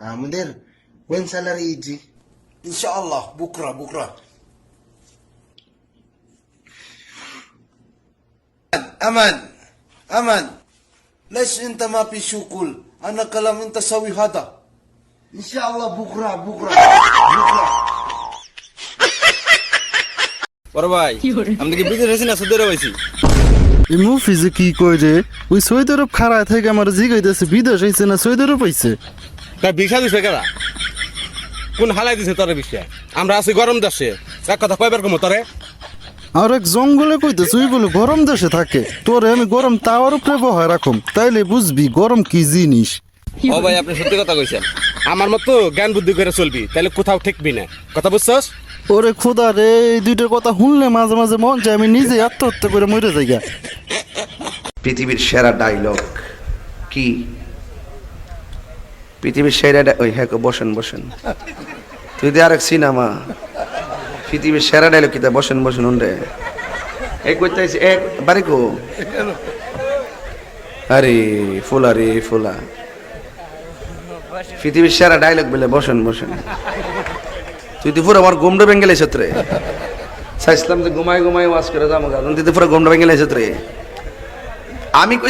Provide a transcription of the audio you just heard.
আমাদের وين سالري يجي ان شاء الله بكره بكره امان امان ليش انت ما في شغل انا كلام انت سوي هذا ان شاء الله بكره بكره بكره বড় ভাই আমরা কি বিদেশ আছি না সৌদি আরব আছি এই মুফিজে কি কই রে ওই সৌদি আরব খাড়ায় থেকে আমার জিগাইতেছে বিদেশ হইছে না সৌদি আরব হইছে তা বিষা দিছে কেরা? কোন হালাই দিছে তোরে বিষা আমরা আছি গরম দেশে। এক কথা কয়বার কমো তোরে? আর এক জঙ্গলে কইতেছে ওই বলে গরম দেশে থাকে। তোরে আমি গরম তাওয়ার উপরে বহায় রাখুম। তাইলে বুঝবি গরম কি জিনিস। ও ভাই আপনি সত্যি কথা কইছেন। আমার মতো জ্ঞান বুদ্ধি করে চলবি তাহলে কোথাও ঠেকবি না। কথা বুঝছস? ওরে খোদা রে এই দুইটার কথা শুনলে মাঝে মাঝে মন চায় আমি নিজে আত্মহত্যা করে মরে যাই গা। পৃথিবীর সেরা ডায়লগ কি? পৃথিবীর সেরা ওই হ্যাঁ বসেন বসেন। তুই দিয়ে আরেক সিনেমা পৃথিবীর সেরা ডায়লগ কিতা বসেন বসেন উন্ডে এক করতে আইছি, এক বাড়ি কো? আরে ফুলা রে ফুলা। পৃথিবীর সেরা ডায়লগ বলে বসেন বসেন। তুই তো পুরো আমার গোমডো বেঙ্গেলে সত্রে চাইছিলাম যে ঘুমাই ঘুমাই ওয়াজ করে যাব তুই তো পুরো গোমডো বেঙ্গেলে সত্রে আমি কই